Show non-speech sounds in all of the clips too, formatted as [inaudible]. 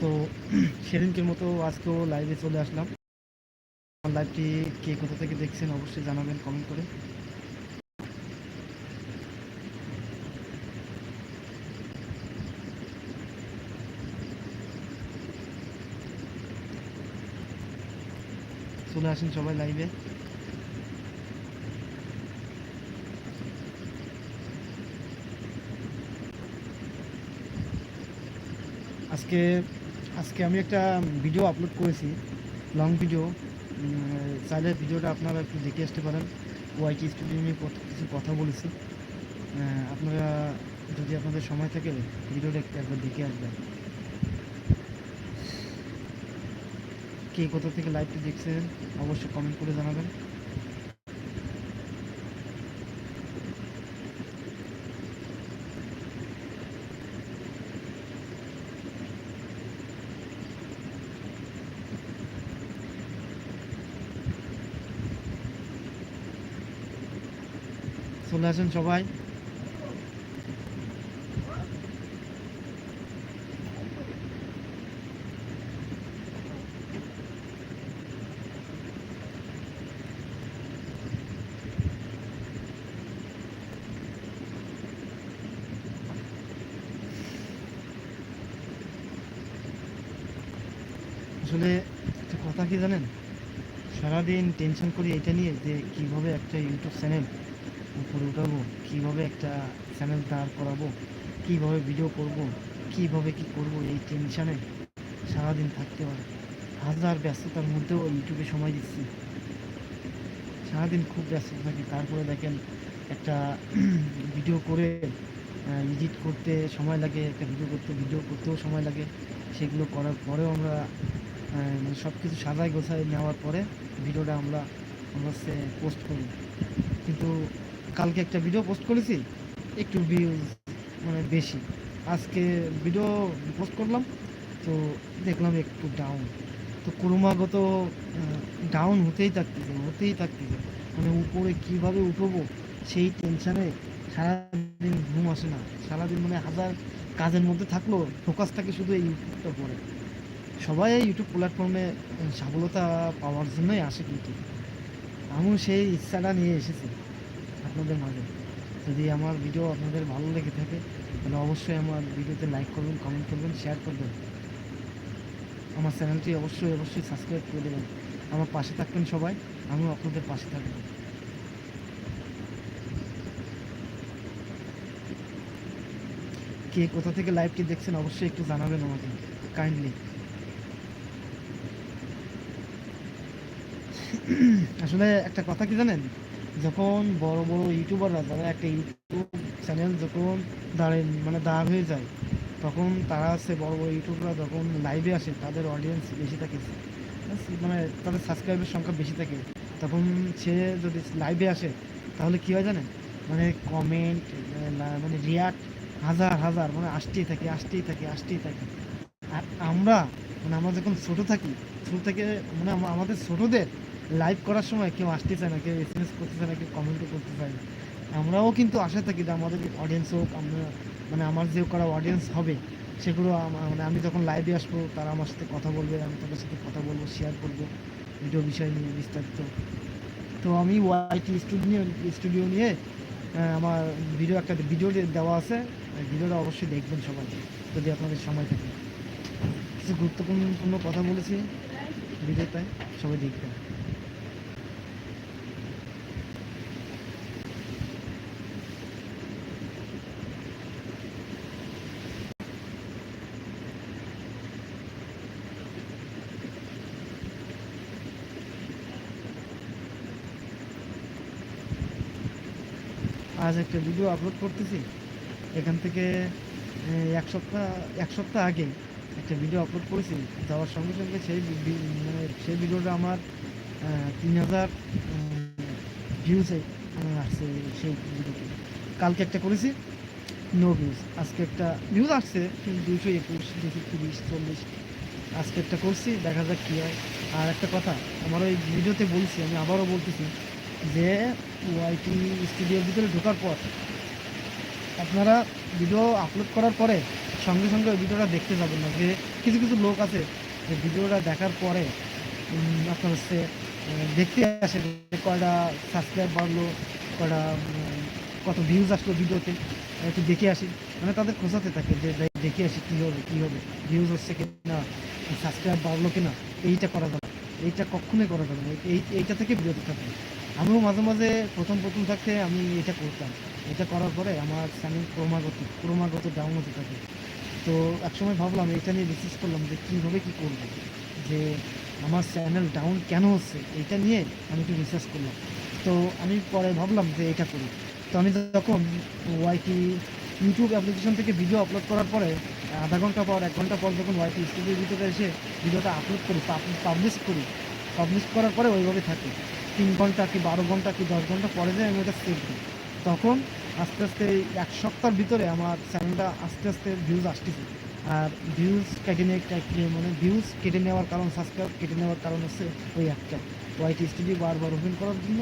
তো সেদিনকের মতো আজকেও লাইভে চলে আসলাম। লাইভটি কে কোথা থেকে দেখছেন অবশ্যই জানাবেন কমেন্ট করে। চলে আসেন সবাই লাইভে আজকে আজকে আমি একটা ভিডিও আপলোড করেছি লং ভিডিও চাইলে ভিডিওটা আপনারা একটু দেখে আসতে পারেন। ওয়াইটি স্টুডিও নিয়ে কিছু কথা বলেছি। আপনারা যদি আপনাদের সময় থাকে ভিডিওটা একটু একবার দেখে আসবেন। কে কোথা থেকে লাইভটি দেখছেন, অবশ্যই কমেন্ট করে জানাবেন। চলে আসেন সবাই। আসলে কথা কি জানেন? সারাদিন টেনশন করি এটা নিয়ে যে কীভাবে একটা ইউটিউব চ্যানেল উপরে উঠাবো? কীভাবে একটা চ্যানেল দাঁড় করাবো? কীভাবে ভিডিও করব? কীভাবে কি করব এই টেনশানে সারাদিন থাকতে হয়। হাজার ব্যস্ততার মধ্যেও ইউটিউবে সময় দিচ্ছি। সারাদিন খুব ব্যস্ত থাকি। তারপরে দেখেন একটা [clears throat] ভিডিও করে এডিট করতে সময় লাগে, একটা ভিডিও করতে ভিডিও করতেও সময় লাগে। সেগুলো করার পরেও আমরা সব কিছু সাজায় গোছায় নেওয়ার পরে ভিডিওটা আমরা আমরা পোস্ট করি। কিন্তু কালকে একটা ভিডিও পোস্ট করেছি, একটু ভিউজ মানে বেশি। আজকে ভিডিও পোস্ট করলাম, তো দেখলাম একটু ডাউন তো ক্রমাগত ডাউন হতেই থাকতেছে হতেই থাকতেছে। মানে উপরে কীভাবে উঠবো, সেই টেনশানে সারাদিন ঘুম আসে না। সারাদিন মানে হাজার কাজের মধ্যে থাকলেও ফোকাস থাকে শুধু এই ইউটিউবটা পরে সবাই ইউটিউব প্ল্যাটফর্মে সফলতা পাওয়ার জন্যই আসে কিন্তু। আমিও সেই ইচ্ছাটা নিয়ে এসেছি। আপনাদের মাঝে। যদি আমার ভিডিও আপনাদের ভালো লেগে থাকে, তাহলে অবশ্যই আমার ভিডিওতে লাইক করবেন কমেন্ট করবেন শেয়ার করবেন। আমার চ্যানেলটি অবশ্যই অবশ্যই সাবস্ক্রাইব করে দেবেন। আমার পাশে থাকবেন সবাই, আমিও আপনাদের পাশে থাকব। কে কোথা থেকে লাইভটি দেখছেন, অবশ্যই একটু জানাবেন আমাকে কাইন্ডলি আসলে একটা কথা কি জানেন? যখন বড় বড় ইউটিউবাররা যারা একটা ইউটিউব চ্যানেল যখন দাঁড়ে মানে দাঁড় হয়ে যায়, তখন তারা হচ্ছে বড় বড় ইউটিউবরা যখন লাইভে আসে, তাদের অডিয়েন্স বেশি থাকে। মানে তাদের সাবস্ক্রাইবের সংখ্যা বেশি থাকে। তখন সে যদি লাইভে আসে, তাহলে কী হয় জানেন? মানে কমেন্ট মানে রিয়াক্ট হাজার হাজার মানে আসতেই থাকে আসতেই থাকে আসতেই থাকে। আর আমরা মানে আমরা যখন ছোটো থাকি, ছোটো থেকে মানে আমাদের ছোটোদের লাইভ করার সময় কেউ আসতে চায় না, কেউ এস করতে চায় না, কেউ কমেন্টও করতে চায় না। আমরাও কিন্তু আশা থাকি যে আমাদের অডিয়েন্স হোক, আমরা মানে আমার যে করা অডিয়েন্স হবে, সেগুলো মানে আমি যখন লাইভে আসব, তারা আমার সাথে কথা বলবে, আমি তাদের সাথে কথা বলব শেয়ার করব ভিডিও বিষয় নিয়ে বিস্তারিত। তো আমি ওয়াইটি স্টুডিও স্টুডিও নিয়ে আমার ভিডিও একটা ভিডিও দেওয়া আছে ভিডিওটা অবশ্যই দেখবেন সবাই, যদি আপনাদের সময় থাকে। কিছু গুরুত্বপূর্ণ কথা বলেছি ভিডিওতে সবাই দেখবেন। আজ একটা ভিডিও আপলোড করতেছি। এখান থেকে এক সপ্তাহ এক সপ্তাহ আগে একটা ভিডিও আপলোড করেছি। যাওয়ার সঙ্গে সঙ্গে সেই মানে সেই ভিডিওটা আমার তিন হাজার ভিউজ আসছে সেই ভিডিওতে কালকে একটা করেছি নো ভিউজ আজকে একটা ভিউজ আসছে দুশো একুশ দুশো তিরিশ, চল্লিশ। আজকে একটা করছি, দেখা যাক কী হয়। আর একটা কথা, আমার ওই ভিডিওতে বলছি, আমি আবারও বলতেছি যে ওয়াইটি স্টুডিওর ভিতরে ঢোকার পর আপনারা ভিডিও আপলোড করার পরে সঙ্গে সঙ্গে ওই ভিডিওটা দেখতে যাবেন না। যে কিছু কিছু লোক আছে, যে ভিডিওটা দেখার পরে আপনার হচ্ছে দেখতে আসে যে কয়টা সাবস্ক্রাইব বাড়লো, কয়টা কত ভিউজ আসলো ভিডিওতে, একটু দেখে আসি। মানে তাদের খোঁজাতে থাকে যে দেখে আসি কী হবে কী হবে ভিউজ হচ্ছে কিনা সাবস্ক্রাইব বাড়লো কিনা, এইটা করা যাবে এইটা কখনোই করা যাবে না, এই, এইটা থেকে বিরত থাকবে আমিও মাঝে মাঝে প্রথম প্রথম থাকতে আমি এটা করতাম। এটা করার পরে আমার চ্যানেল ক্রমাগত ক্রমাগত ডাউন হতে থাকে। তো একসময় ভাবলাম, এটা নিয়ে রিসার্চ করলাম যে কীভাবে কী করব? যে আমার চ্যানেল ডাউন কেন হচ্ছে? এইটা নিয়ে আমি একটু রিসার্চ করলাম। তো আমি পরে ভাবলাম যে এটা করি। তো আমি যখন ওয়াইটি ইউটিউব অ্যাপ্লিকেশন থেকে ভিডিও আপলোড করার পরে, আধা ঘণ্টা পর, এক ঘণ্টা পর যখন ওয়াইটি স্টুডিওর ভিতরে এসে ভিডিওটা আপলোড করি পাবলিশ করি পাবলিশ করার পরে ওইভাবে থাকে। তিন ঘণ্টা কি বারো ঘণ্টা কি দশ ঘণ্টা পরে যায়, আমি ওটা সেভ দিই তখন আস্তে আস্তে এক সপ্তাহের ভিতরে আমার চ্যানেলটা আস্তে আস্তে ভিউজ আসতেছে। আর ভিউজ কেটে নিয়ে মানে ভিউজ কেটে নেওয়ার কারণ সাবস্ক্রাইব কেটে নেওয়ার কারণ হচ্ছে ওই একটা। ওয়াইটি স্টুডিও বারবার ওপেন করার জন্য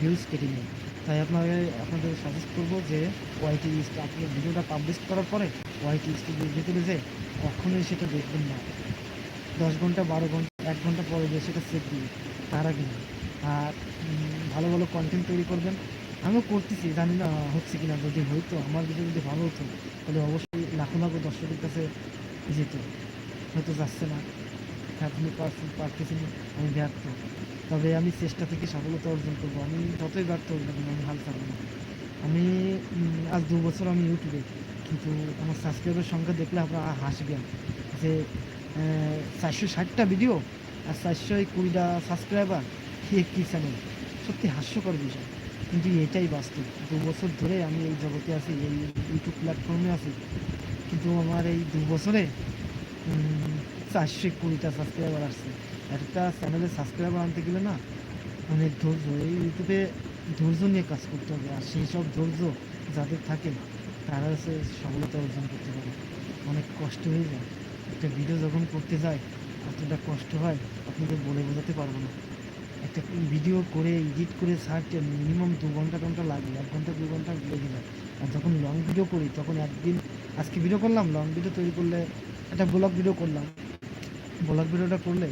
ভিউজ কেটে নেয়। তাই আপনাকে, আপনাদের সাজেস্ট করব যে ওয়াইটি আপনি ভিডিওটা পাবলিশ করার পরে ওয়াইটি স্টুডিওর ভিতরে যে কখনোই সেটা দেখবেন না। দশ ঘণ্টা, বারো ঘণ্টা, এক ঘণ্টা পরে যে সেটা সেভ দিবে তার আগে। আর ভালো ভালো কন্টেন্ট তৈরি করবেন। আমিও করতেছি, জানি না হচ্ছে কি না যদি হইতো আমার ভিডিও যদি ভালো হতো, তাহলে অবশ্যই লাখো লাখো দর্শকের কাছে যেত। হয়তো যাচ্ছে না। আপনি পারছেন পারতেছি না, আমি ব্যর্থ। তবে আমি চেষ্টা থেকে সফলতা অর্জন করব। আমি যতই ব্যর্থ হই না আমি হাল ছাড়বো না। আমি আজ দু বছর আমি ইউটিউবে, কিন্তু আমার সাবস্ক্রাইবের সংখ্যা দেখলে আপনারা হাসবেন যে চারশো ষাটটা ভিডিও আর চারশো কুড়িটা সাবস্ক্রাইবার কি একটি চ্যানেল সত্যি হাস্যকর বিষয়। কিন্তু এটাই বাস্তব। দু বছর ধরে আমি এই জগতে আছি, এই ইউটিউব প্ল্যাটফর্মে আছি। কিন্তু আমার এই দু বছরে চারশো কুড়িটা সাবস্ক্রাইবার আসছে। একটা চ্যানেলে সাবস্ক্রাইবার আনতে গেলে না অনেক ধৈর্য, এই ইউটিউবে ধৈর্য নিয়ে কাজ করতে হবে। আর সেই সব ধৈর্য যাদের থাকে, তারা হচ্ছে সফলতা অর্জন করতে পারে। অনেক কষ্ট হয়ে যায়। একটা ভিডিও যখন করতে যায়, এতটা কষ্ট হয়, আপনাদের বলে বোঝাতে পারব না। একটা ভিডিও করে এডিট করে ছাড়তে মিনিমাম দু ঘণ্টা ঘণ্টা লাগে এক ঘণ্টা, দু ঘণ্টা লেগে যায় আর যখন লং ভিডিও করি, তখন একদিন আজকে ভিডিও করলাম লং ভিডিও তৈরি করলে একটা ব্লগ ভিডিও করলাম। ব্লগ ভিডিওটা করলে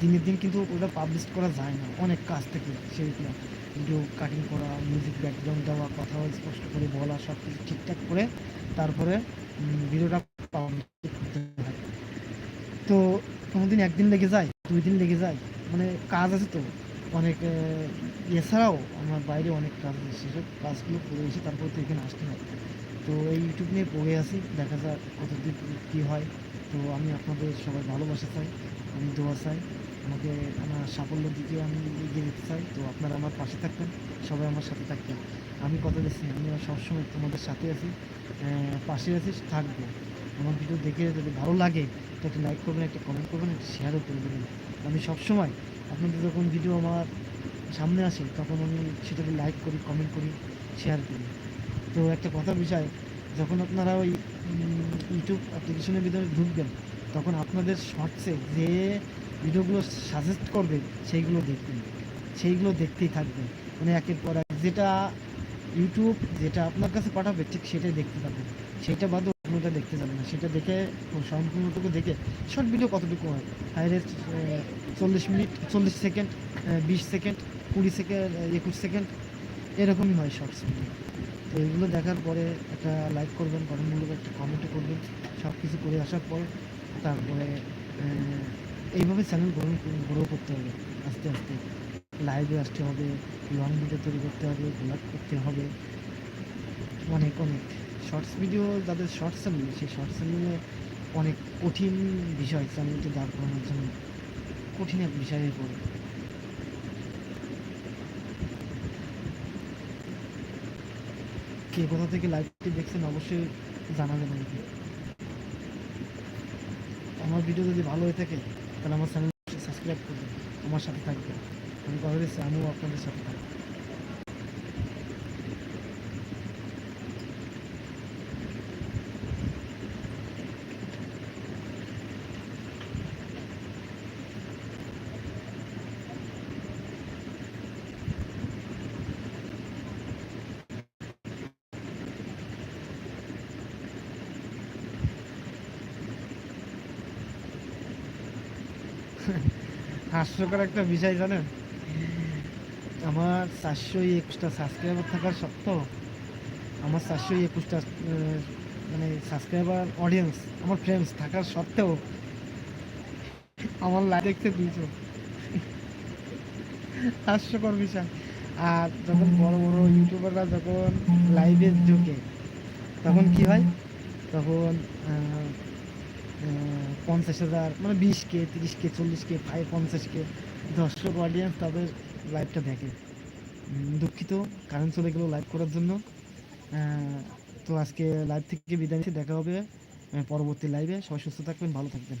দিনের দিন কিন্তু ওটা পাবলিশ করা যায় না, অনেক কাজ থেকে সেইগুলো ভিডিও কাটিং করা মিউজিক ব্যাকগ্রাউন্ড দেওয়া, কথা স্পষ্ট করে বলা সব কিছু ঠিকঠাক করে তারপরে ভিডিওটা পাবলিশ করতে হয়। তো কোনোদিন একদিন লেগে যায়, দুই দিন লেগে যায় মানে কাজ আছে তো। অনেক এছাড়াও আমার বাইরে অনেক কাজ সেসব কাজগুলো করে এসে তারপর তো এখানে আসতে হয়। তো এই ইউটিউব নিয়ে পড়ে আসি দেখা যাক কতদূর কী হয়। তো আমি আপনাদের সবাই ভালোবাসা চাই, আমি দোয়া চাই। আমাকে, আমার সাফল্যের দিকে আমি এগিয়ে যেতে চাই। তো আপনারা আমার পাশে থাকবেন, সবাই আমার সাথে থাকবেন আমি কথা দিচ্ছি, আমি সবসময় তোমাদের সাথে আছি পাশে আছি, থাকব। আমার ভিডিও দেখে যদি ভালো লাগে, তো একটা লাইক করবেন, একটা কমেন্ট করবেন, একটা শেয়ারও করে দেবেন। আমি সবসময় আপনাদের যখন ভিডিও আমার সামনে আসে, তখন আমি সেটাকে লাইক করি কমেন্ট করি শেয়ার করি। তো একটা কথা বিষয়, যখন আপনারা ওই ইউটিউব অ্যাপ্লিকেশনের ভিতরে ঢুকবেন, তখন আপনাদের শর্টসে যে ভিডিওগুলো সাজেস্ট করবে, সেইগুলো দেখবেন। সেইগুলো দেখতেই থাকবেন। মানে একের পর এক যেটা ইউটিউব যেটা আপনার কাছে পাঠাবে, ঠিক সেটাই দেখতে থাকবেন সেটা বাদও অন্যটা দেখতে যাবে না। সেটা দেখে, সম্পূর্ণটুকু দেখে শর্ট ভিডিও কতটুকু হয়? হাইরেস্ট চল্লিশ মিনিট, চল্লিশ সেকেন্ড বিশ সেকেন্ড, কুড়ি সেকেন্ড একুশ সেকেন্ড, এরকমই হয় শর্টস তো এগুলো দেখার পরে একটা লাইক করবেন গঠনমূলক একটা কমেন্টও করবেন সব কিছু করে আসার পর তারপরে এইভাবে চ্যানেল গ্রো গ্রো করতে হবে, আস্তে আস্তে। লাইভে আসতে হবে লং ভিডিও তৈরি করতে হবে ব্লগ করতে হবে। অনেক অনেক। শর্টস ভিডিও যাদের শর্টস চ্যানেল সেই শর্টস চ্যানেলে অনেক কঠিন বিষয় চ্যানেলটি দাঁড় করানোর জন্য। কঠিন এক বিষয়ে পড়ে কে কোথা থেকে লাইভটি দেখছেন অবশ্যই জানাবেন আমাকে। আমার ভিডিও যদি ভালো হয়ে থাকে, তাহলে আমার চ্যানেল সাবস্ক্রাইব করবেন। আমার সাথে থাকবেন। আমি কথা দিচ্ছি আমিও আপনাদের সাথে থাকব। হাস্যকর একটা বিষয় জানেন? আমার চারশো একুশটা সাবস্ক্রাইবার থাকার সত্ত্বেও আমার চারশো একুশটা মানে সাবস্ক্রাইবার অডিয়েন্স আমার ফ্রেন্ডস থাকার সত্ত্বেও আমার লাইভ দেখতে দুইশো হাস্যকর বিষয়। আর যখন বড় বড় ইউটিউবাররা যখন লাইভে ঢোকে তখন কি হয়? তখন পঞ্চাশ হাজার মানে বিশ কে তিরিশ কে চল্লিশ কে ফাইভ পঞ্চাশ কে দর্শক অডিয়েন্স তাদের লাইভটা দেখে। দুঃখিত, কারণ চলে গেল লাইভ করার জন্য। তো আজকে লাইভ থেকে বিদায় নিচ্ছি, দেখা হবে পরবর্তী লাইভে সবাই সুস্থ থাকবেন, ভালো থাকবেন।